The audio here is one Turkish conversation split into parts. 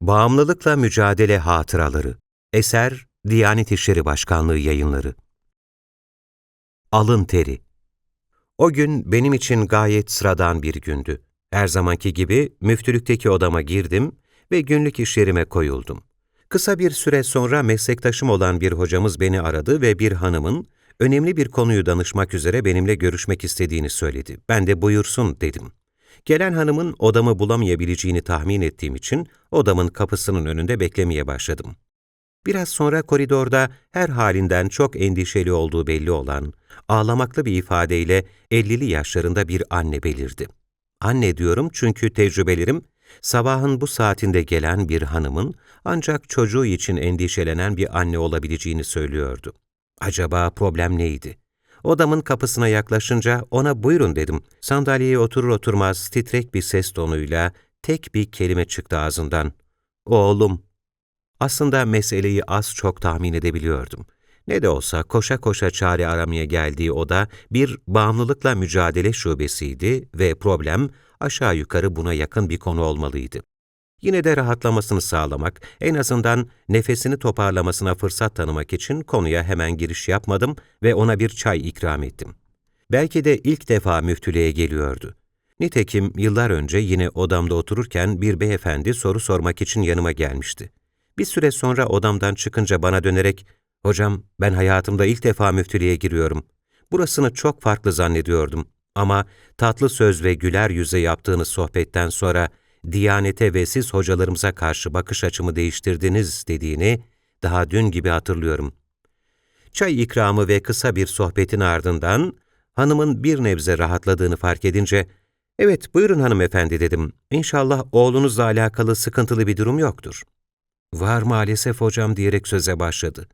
Bağımlılıkla Mücadele Hatıraları Eser Diyanet İşleri Başkanlığı Yayınları Alın Teri O gün benim için gayet sıradan bir gündü. Her zamanki gibi müftülükteki odama girdim ve günlük işlerime koyuldum. Kısa bir süre sonra meslektaşım olan bir hocamız beni aradı ve bir hanımın önemli bir konuyu danışmak üzere benimle görüşmek istediğini söyledi. Ben de buyursun dedim. Gelen hanımın odamı bulamayabileceğini tahmin ettiğim için odamın kapısının önünde beklemeye başladım. Biraz sonra koridorda her halinden çok endişeli olduğu belli olan, ağlamaklı bir ifadeyle 50'li yaşlarında bir anne belirdi. Anne diyorum çünkü tecrübelerim, sabahın bu saatinde gelen bir hanımın ancak çocuğu için endişelenen bir anne olabileceğini söylüyordu. Acaba problem neydi? Odamın kapısına yaklaşınca ona buyurun dedim. Sandalyeye oturur oturmaz titrek bir ses tonuyla tek bir kelime çıktı ağzından. Oğlum. Aslında meseleyi az çok tahmin edebiliyordum. Ne de olsa koşa koşa çare aramaya geldiği oda bir bağımlılıkla mücadele şubesiydi ve problem aşağı yukarı buna yakın bir konu olmalıydı. Yine de rahatlamasını sağlamak, en azından nefesini toparlamasına fırsat tanımak için konuya hemen giriş yapmadım ve ona bir çay ikram ettim. Belki de ilk defa müftülüğe geliyordu. Nitekim yıllar önce yine odamda otururken bir beyefendi soru sormak için yanıma gelmişti. Bir süre sonra odamdan çıkınca bana dönerek, ''Hocam, ben hayatımda ilk defa müftülüğe giriyorum. Burasını çok farklı zannediyordum ama tatlı söz ve güler yüze yaptığınız sohbetten sonra Diyanete ve siz hocalarımıza karşı bakış açımı değiştirdiniz dediğini daha dün gibi hatırlıyorum. Çay ikramı ve kısa bir sohbetin ardından hanımın bir nebze rahatladığını fark edince, ''Evet, buyurun hanımefendi.'' dedim. ''İnşallah oğlunuzla alakalı sıkıntılı bir durum yoktur.'' ''Var maalesef hocam.'' diyerek söze başladı.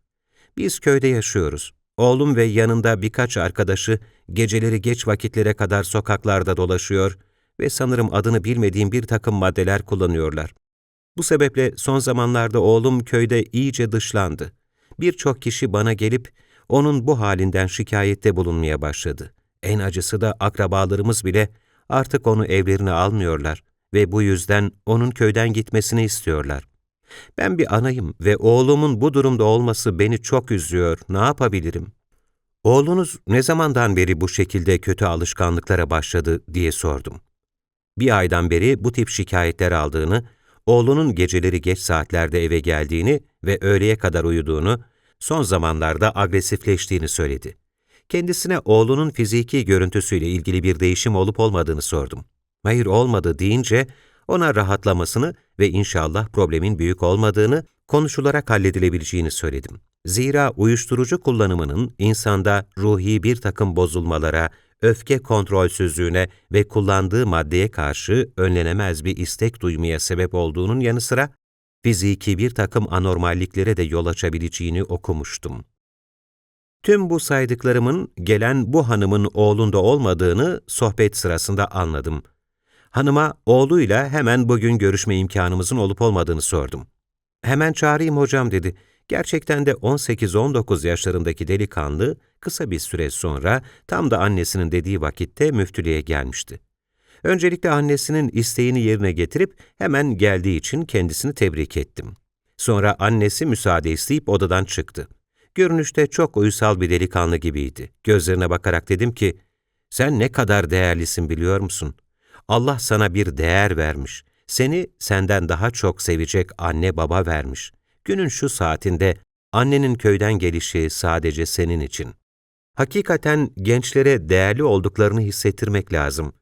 ''Biz köyde yaşıyoruz. Oğlum ve yanında birkaç arkadaşı geceleri geç vakitlere kadar sokaklarda dolaşıyor, ve sanırım adını bilmediğim bir takım maddeler kullanıyorlar. Bu sebeple son zamanlarda oğlum köyde iyice dışlandı. Birçok kişi bana gelip onun bu halinden şikayette bulunmaya başladı. En acısı da akrabalarımız bile artık onu evlerine almıyorlar ve bu yüzden onun köyden gitmesini istiyorlar. Ben bir anayım ve oğlumun bu durumda olması beni çok üzüyor, ne yapabilirim? Oğlunuz ne zamandan beri bu şekilde kötü alışkanlıklara başladı diye sordum bir aydan beri bu tip şikayetler aldığını, oğlunun geceleri geç saatlerde eve geldiğini ve öğleye kadar uyuduğunu, son zamanlarda agresifleştiğini söyledi. Kendisine oğlunun fiziki görüntüsüyle ilgili bir değişim olup olmadığını sordum. Hayır olmadı deyince ona rahatlamasını ve inşallah problemin büyük olmadığını, konuşularak halledilebileceğini söyledim. Zira uyuşturucu kullanımının insanda ruhi bir takım bozulmalara, öfke kontrolsüzlüğüne ve kullandığı maddeye karşı önlenemez bir istek duymaya sebep olduğunun yanı sıra, fiziki bir takım anormalliklere de yol açabileceğini okumuştum. Tüm bu saydıklarımın gelen bu hanımın oğlunda olmadığını sohbet sırasında anladım. Hanıma oğluyla hemen bugün görüşme imkanımızın olup olmadığını sordum. Hemen çağırayım hocam dedi. Gerçekten de 18-19 yaşlarındaki delikanlı kısa bir süre sonra tam da annesinin dediği vakitte müftülüğe gelmişti. Öncelikle annesinin isteğini yerine getirip hemen geldiği için kendisini tebrik ettim. Sonra annesi müsaade isteyip odadan çıktı. Görünüşte çok uysal bir delikanlı gibiydi. Gözlerine bakarak dedim ki, sen ne kadar değerlisin biliyor musun? Allah sana bir değer vermiş. Seni senden daha çok sevecek anne baba vermiş günün şu saatinde annenin köyden gelişi sadece senin için. Hakikaten gençlere değerli olduklarını hissettirmek lazım.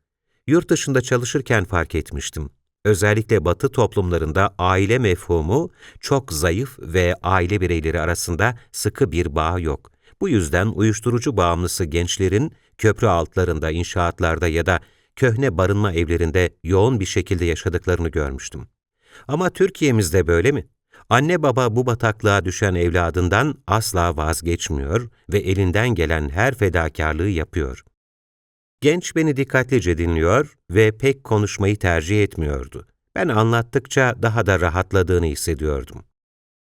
Yurt dışında çalışırken fark etmiştim. Özellikle Batı toplumlarında aile mefhumu çok zayıf ve aile bireyleri arasında sıkı bir bağ yok. Bu yüzden uyuşturucu bağımlısı gençlerin köprü altlarında, inşaatlarda ya da köhne barınma evlerinde yoğun bir şekilde yaşadıklarını görmüştüm. Ama Türkiye'mizde böyle mi? Anne baba bu bataklığa düşen evladından asla vazgeçmiyor ve elinden gelen her fedakarlığı yapıyor. Genç beni dikkatlice dinliyor ve pek konuşmayı tercih etmiyordu. Ben anlattıkça daha da rahatladığını hissediyordum.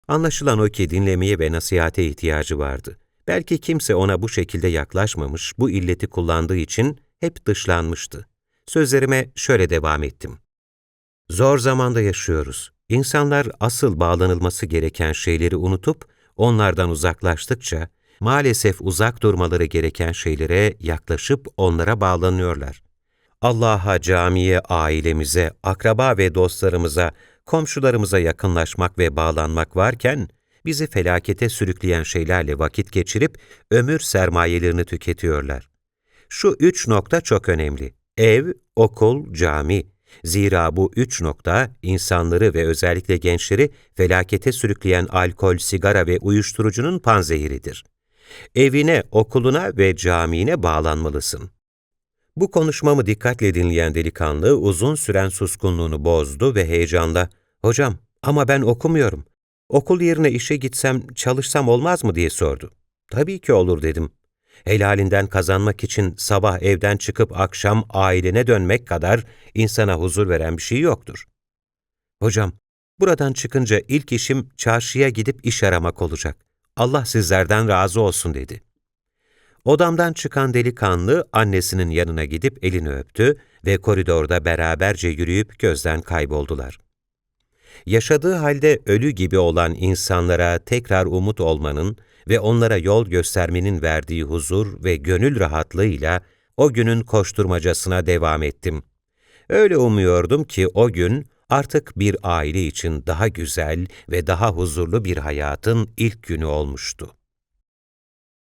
Anlaşılan o ki dinlemeye ve nasihate ihtiyacı vardı. Belki kimse ona bu şekilde yaklaşmamış, bu illeti kullandığı için hep dışlanmıştı. Sözlerime şöyle devam ettim. Zor zamanda yaşıyoruz. İnsanlar asıl bağlanılması gereken şeyleri unutup onlardan uzaklaştıkça, maalesef uzak durmaları gereken şeylere yaklaşıp onlara bağlanıyorlar. Allah'a, camiye, ailemize, akraba ve dostlarımıza, komşularımıza yakınlaşmak ve bağlanmak varken, bizi felakete sürükleyen şeylerle vakit geçirip ömür sermayelerini tüketiyorlar. Şu üç nokta çok önemli. Ev, okul, cami. Zira bu üç nokta insanları ve özellikle gençleri felakete sürükleyen alkol, sigara ve uyuşturucunun panzehiridir. Evine, okuluna ve camiine bağlanmalısın. Bu konuşmamı dikkatle dinleyen delikanlı uzun süren suskunluğunu bozdu ve heyecanla, ''Hocam ama ben okumuyorum. Okul yerine işe gitsem, çalışsam olmaz mı?'' diye sordu. ''Tabii ki olur.'' dedim. Helalinden kazanmak için sabah evden çıkıp akşam ailene dönmek kadar insana huzur veren bir şey yoktur. Hocam, buradan çıkınca ilk işim çarşıya gidip iş aramak olacak. Allah sizlerden razı olsun dedi. Odamdan çıkan delikanlı annesinin yanına gidip elini öptü ve koridorda beraberce yürüyüp gözden kayboldular. Yaşadığı halde ölü gibi olan insanlara tekrar umut olmanın ve onlara yol göstermenin verdiği huzur ve gönül rahatlığıyla o günün koşturmacasına devam ettim. Öyle umuyordum ki o gün artık bir aile için daha güzel ve daha huzurlu bir hayatın ilk günü olmuştu.